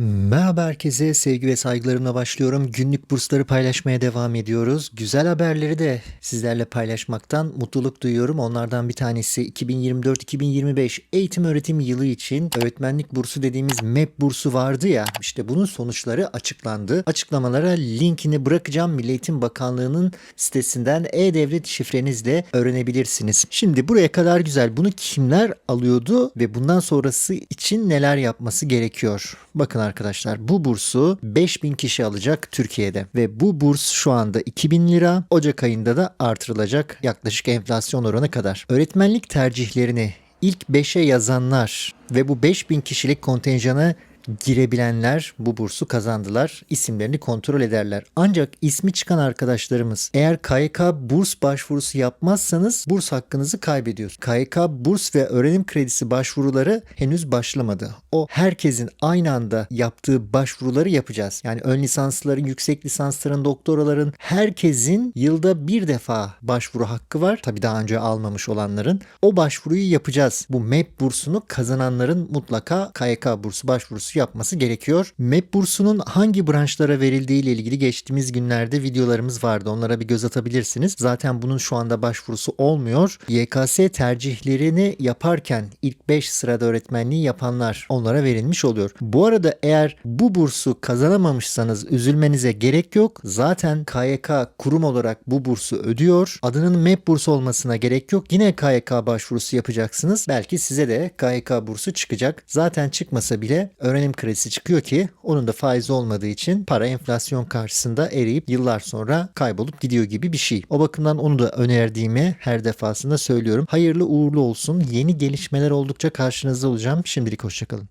Merhaba herkese, sevgi ve saygılarımla başlıyorum. Günlük bursları paylaşmaya devam ediyoruz. Güzel haberleri de sizlerle paylaşmaktan mutluluk duyuyorum. Onlardan bir tanesi 2024-2025 eğitim öğretim yılı için öğretmenlik bursu dediğimiz MEP bursu vardı ya. İşte bunun sonuçları açıklandı. Açıklamalara linkini bırakacağım. Milli Eğitim Bakanlığı'nın sitesinden e-devlet şifrenizle öğrenebilirsiniz. Şimdi buraya kadar güzel. Bunu kimler alıyordu ve bundan sonrası için neler yapması gerekiyor? Bakın arkadaşlar. Bu bursu 5000 kişi alacak Türkiye'de. Ve bu burs şu anda 2000 lira. Ocak ayında da artırılacak yaklaşık enflasyon oranı kadar. Öğretmenlik tercihlerini ilk 5'e yazanlar ve bu 5000 kişilik kontenjana girebilenler bu bursu kazandılar. İsimlerini kontrol ederler. Ancak ismi çıkan arkadaşlarımız eğer KYK burs başvurusu yapmazsanız burs hakkınızı kaybediyorsunuz. KYK burs ve öğrenim kredisi başvuruları henüz başlamadı. O herkesin aynı anda yaptığı başvuruları yapacağız. Yani ön lisansların, yüksek lisansların, doktoraların herkesin yılda bir defa başvuru hakkı var. Tabii daha önce almamış olanların. O başvuruyu yapacağız. Bu MEP bursunu kazananların mutlaka KYK bursu başvurusu yapması gerekiyor. MEP bursunun hangi branşlara verildiği ile ilgili geçtiğimiz günlerde videolarımız vardı. Onlara bir göz atabilirsiniz. Zaten bunun şu anda başvurusu olmuyor. YKS tercihlerini yaparken ilk 5 sırada öğretmenliği yapanlar onlara verilmiş oluyor. Bu arada eğer bu bursu kazanamamışsanız üzülmenize gerek yok. Zaten KYK kurum olarak bu bursu ödüyor. Adının MEP bursu olmasına gerek yok. Yine KYK başvurusu yapacaksınız. Belki size de KYK bursu çıkacak. Zaten çıkmasa bile öğrenim kredisi çıkıyor ki onun da faizi olmadığı için para enflasyon karşısında eriyip yıllar sonra kaybolup gidiyor gibi bir şey. O bakımdan onu da önerdiğimi her defasında söylüyorum. Hayırlı uğurlu olsun. Yeni gelişmeler oldukça karşınızda olacağım. Şimdilik hoşçakalın.